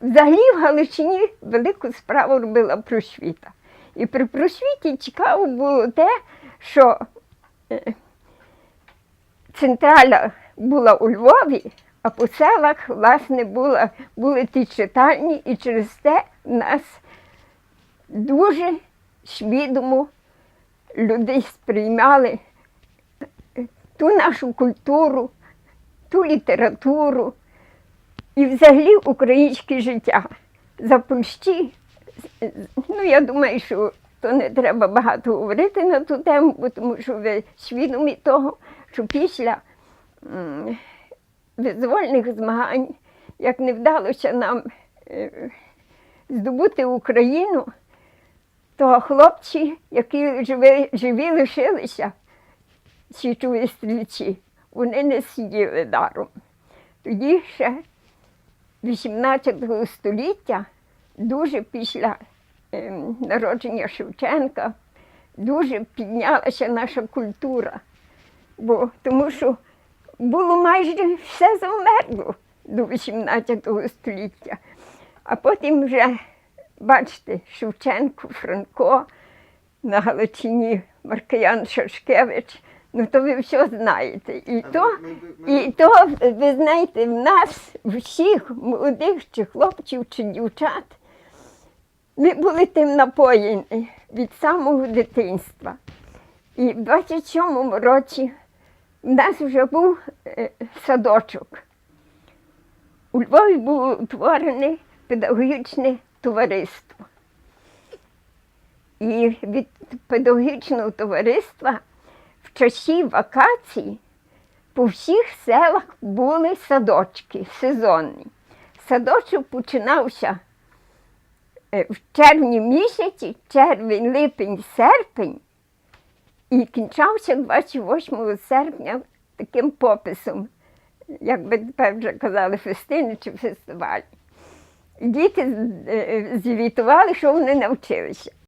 взагалі в Галичині велику справу робила просвіта. І при просвіті цікаво було те, що е, централя була у Львові, а по селах, власне, була, були ті читальні, і через те нас дуже свідомо люди сприймали ту нашу культуру, ту літературу і взагалі українське життя. За Польщі, ну я думаю, що то не треба багато говорити на ту тему, тому що ви свідомі того, що після визвольних змагань, як не вдалося нам е, здобути Україну, то хлопці, які живі, лишилися, січові стрільці, вони не сиділи даром. Тоді ще 18 століття, дуже після ем, народження Шевченка, дуже піднялася наша культура. Бо, тому що було майже все завмерло до 18 століття. А потім вже, бачите, Шевченко, Франко, на Галичині Маркиян Шашкевич, ну то ви все знаєте. І то, і то, ви знаєте, в нас, всіх молодих чи хлопців, чи дівчат, ми були тим напоєні від самого дитинства. І в 27-му році в нас вже був е, садочок. У Львові було утворене педагогічне товариство. І від педагогічного товариства часі вакацій по всіх селах були садочки сезонні. Садочок починався е, в червні місяці, червень, липень, серпень, і кінчався 28 серпня таким пописом, як би тепер вже казали, фестини чи фестиваль. Діти е, звітували, що вони навчилися.